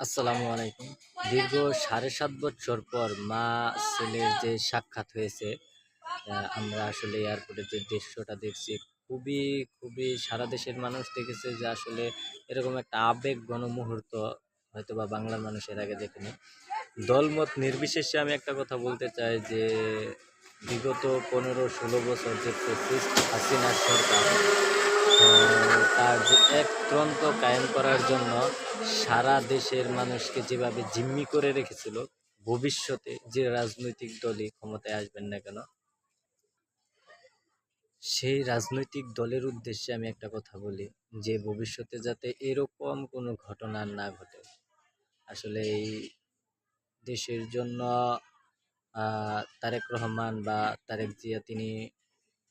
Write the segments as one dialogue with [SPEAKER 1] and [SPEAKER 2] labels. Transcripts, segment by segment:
[SPEAKER 1] আসসালামু আলাইকুম। দীর্ঘ সাড়ে সাত বছর পর মা ছেলের যে সাক্ষাৎ হয়েছে আমরা আসলে এয়ারপোর্টের যে দৃশ্যটা দেখছি, খুবই খুবই সারা দেশের মানুষ দেখেছে যে আসলে এরকম একটা আবেগ ঘন মুহূর্ত হয়তো বা বাংলার মানুষের আগে দেখেনি। দলমত নির্বিশেষে আমি একটা কথা বলতে চাই যে বিগত পনেরো ষোলো বছর যে ফেসিস্ট হাসিনার সরকার তার যে কায়েম করার জন্য সারা দেশের মানুষকে যেভাবে জিম্মি করে রেখেছিল, ভবিষ্যতে যে রাজনৈতিক দলই ক্ষমতায় আসবেন না কেন, সেই রাজনৈতিক দলের উদ্দেশ্যে আমি একটা কথা বলি যে ভবিষ্যতে যাতে এরকম কোনো ঘটনা না ঘটে। আসলে এই দেশের জন্য তারেক রহমান বা তারেক জিয়া তিনি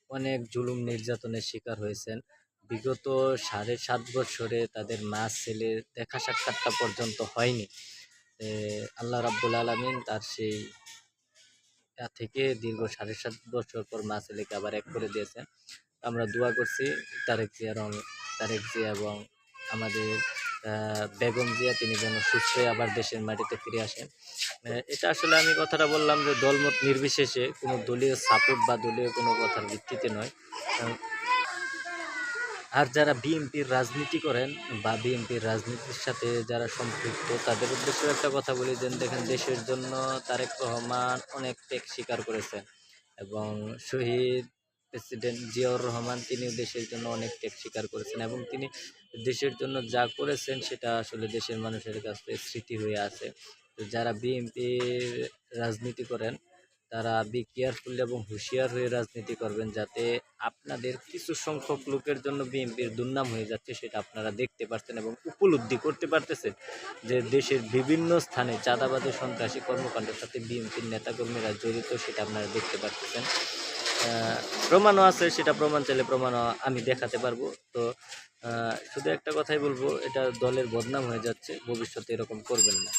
[SPEAKER 1] অনেক জুলুম নির্যাতনের শিকার হয়েছেন। বিগত সাড়ে সাত বছরে তাদের মা ছেলের দেখা সাক্ষাৎটা পর্যন্ত হয়নি। আল্লাহ রাব্বুল আলমিন তার সেই থেকে দীর্ঘ সাড়ে সাত বছর পর মা ছেলেকে আবার এক করে দিয়েছেন। আমরা দোয়া করছি তারেক জিয়া এবং তারেক জিয়া এবং আমাদের বেগম জিয়া তিনি যেন সুস্থ আবার দেশের মাটিতে ফিরে আসেন। এটা আসলে আমি কথাটা বললাম যে দলমত নির্বিশেষে কোনো দলীয় সাপোর্ট বা দলীয় কোনো কথার ভিত্তিতে নয়। আর যারা বিএনপির রাজনীতি করেন বা বিএনপির রাজনীতির সাথে যারা সম্পৃক্ত, তাদের উদ্দেশ্যে একটা কথা বলি যে, দেখেন, দেশের জন্য তারেক রহমান অনেক ত্যাগ স্বীকার করেছেন এবং শহীদ প্রেসিডেন্ট জিয়াউর রহমান তিনি দেশের জন্য অনেক ত্যাগ স্বীকার করেছেন এবং তিনি দেশের জন্য যা করেছেন সেটা আসলে দেশের মানুষের কাছে স্মৃতি হয়ে আছে। যারা বিএনপির রাজনীতি করেন তারা বি কেয়ারফুল এবং হুঁশিয়ার হয়ে রাজনীতি করবেন যাতে আপনাদের কিছু সংখ্যক লোকের জন্য বিএনপির দুর্নাম হয়ে যাচ্ছে সেটা আপনারা দেখতে পারছেন এবং উপলব্ধি করতে পারতেছেন যে দেশের বিভিন্ন স্থানে চাঁদাবাদী সন্ত্রাসী কর্মকাণ্ডের সাথে বিএনপির নেতাকর্মীরা জড়িত সেটা আপনারা দেখতে পারতেছেন। প্রমাণও আছে, সেটা প্রমাণ চাইলে প্রমাণও আমি দেখাতে পারব। তো শুধু একটা কথাই বলব, এটা দলের বদনাম হয়ে যাচ্ছে, ভবিষ্যতে এরকম করবেন না।